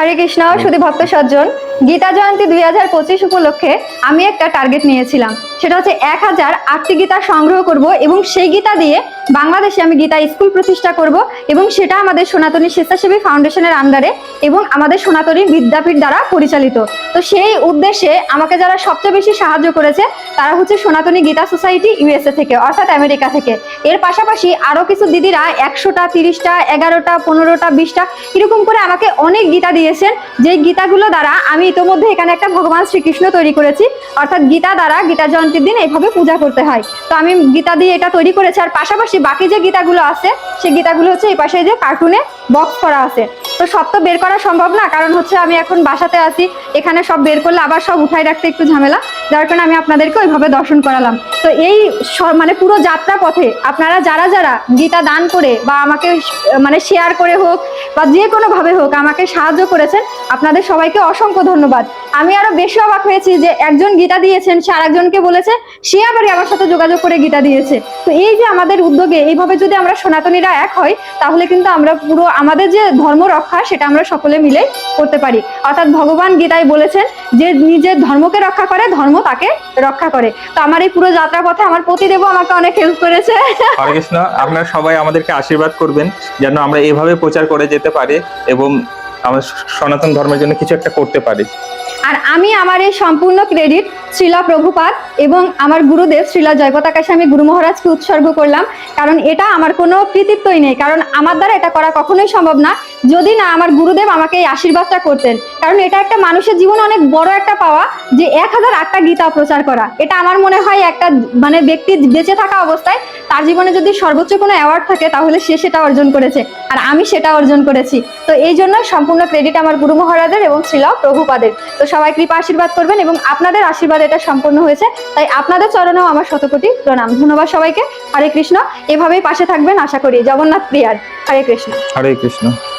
হরে কৃষ্ণ শুধু ভক্ত সজ্জন। গীতা জয়ন্তী দুই হাজার পঁচিশ উপলক্ষে আমি একটা টার্গেট নিয়েছিলাম। সেটা হচ্ছে এক হাজার আটটি গীতা সংগ্রহ করব এবং সেই গীতা দিয়ে বাংলাদেশে আমি গীতা স্কুল প্রতিষ্ঠা করব এবং সেটা আমাদের সনাতনী স্বেচ্ছাসেবী ফাউন্ডেশনের আন্ডারে এবং আমাদের সনাতনী বিদ্যাপীঠ দ্বারা পরিচালিত। তো সেই উদ্দেশ্যে আমাকে যারা সবচেয়ে বেশি সাহায্য করেছে, তারা হচ্ছে সনাতনী গীতা সোসাইটি ইউএসএ থেকে, অর্থাৎ আমেরিকা থেকে। এর পাশাপাশি আরও কিছু দিদিরা একশোটা, তিরিশটা, এগারোটা, পনেরোটা, বিশটা, এরকম করে আমাকে অনেক গীতা দিয়েছেন। যে গীতাগুলো দ্বারা আমি ইতোমধ্যে এখানে একটা ভগবান শ্রীকৃষ্ণ তৈরি করেছি। অর্থাৎ গীতা দ্বারা গীতা জয়ন্তীর দিন এইভাবে পূজা করতে হয়। তো আমি গীতা দিয়ে এটা তৈরি করেছি, আর পাশাপাশি বাকি যে গীতাগুলো আছে, সেই গীতাগুলো হচ্ছে এই পাশে যে কার্টুনে বক্স করা আছে। তো সব তো বের করা সম্ভব না, কারণ হচ্ছে আমি এখন বাসাতে আছি। এখানে সব বের করলে আবার সব উঠাই রাখতে একটু ঝামেলা। যার কারণে আমি আপনাদেরকে ওইভাবে দর্শন করালাম। তো এই মানে পুরো যাত্রা পথে আপনারা যারা যারা গীতা দান করে বা আমাকে মানে শেয়ার করে হোক বা যে কোনো ভাবে হোক আমাকে সাহায্য করেছেন, আপনাদের সবাইকে অসংখ্য ধন্যবাদ। আমি আরও বেশি অবাক হয়েছি যে একজন গীতা দিয়েছেন, সে আরেকজনকে বলেছে, সে আবার আমার সাথে যোগাযোগ করে গীতা দিয়েছে। তো এই যে আমাদের উদ্যোগে এইভাবে যদি আমরা সনাতনীরা এক হই, তাহলে কিন্তু আমরা পুরো আমাদের যে ধর্ম রক্ষা, সেটা আমরা সকলে মিলে করতে পারি। অর্থাৎ ভগবান গীতায় বলেছেন যে নিজের ধর্মকে রক্ষা করে, ধর্ম তাকে রক্ষা করে। তো আমার এই পুরো যাত্রা পথে আমার প্রতিদেব আমাকে অনেক হেল্প করেছে। হরে কৃষ্ণ আপনারা সবাই আমাদেরকে আশীর্বাদ করবেন যেন আমরা এভাবে প্রচার করে যেতে পারি এবং আমার সনাতন ধর্মের জন্য কিছু একটা করতে পারি। আর আমি আমার এই সম্পূর্ণ ক্রেডিট শ্রীলা প্রভুপাত এবং আমার গুরুদেব শ্রীলা জয়পতাকাশে আমি গুরু মহারাজকে উৎসর্গ করলাম। কারণ এটা আমার কোনো কৃতিত্বই নেই। কারণ আমার দ্বারা এটা করা কখনোই সম্ভব না। যদি না আমার গুরুদেব আমাকে এই আশীর্বাদটা করতেন। কারণ এটা একটা মানুষের জীবনে অনেক বড় একটা পাওয়া যে এক হাজার আটটা গীতা প্রচার করা। এটা আমার মনে হয় একটা মানে ব্যক্তি বেঁচে থাকা অবস্থায় তার জীবনে যদি সর্বোচ্চ কোনো অ্যাওয়ার্ড থাকে, তাহলে সে সেটা অর্জন করেছে। আর আমি সেটা অর্জন করেছি। তো এই জন্য সম্পূর্ণ ক্রেডিট আমার গুরু মহারাজের এবং শ্রীলা প্রভুপাদের। তো সবাই কৃপা আশীর্বাদ করবেন এবং আপনাদের আশীর্বাদ এটা সম্পূর্ণ হয়েছে। তাই আপনাদের চরণেও আমার শতকোটি প্রণাম। ধন্যবাদ সবাইকে। হরে কৃষ্ণ। এভাবেই পাশে থাকবেন আশা করি। জগন্নাথ প্রিয়ার। হরে কৃষ্ণ। হরে কৃষ্ণ।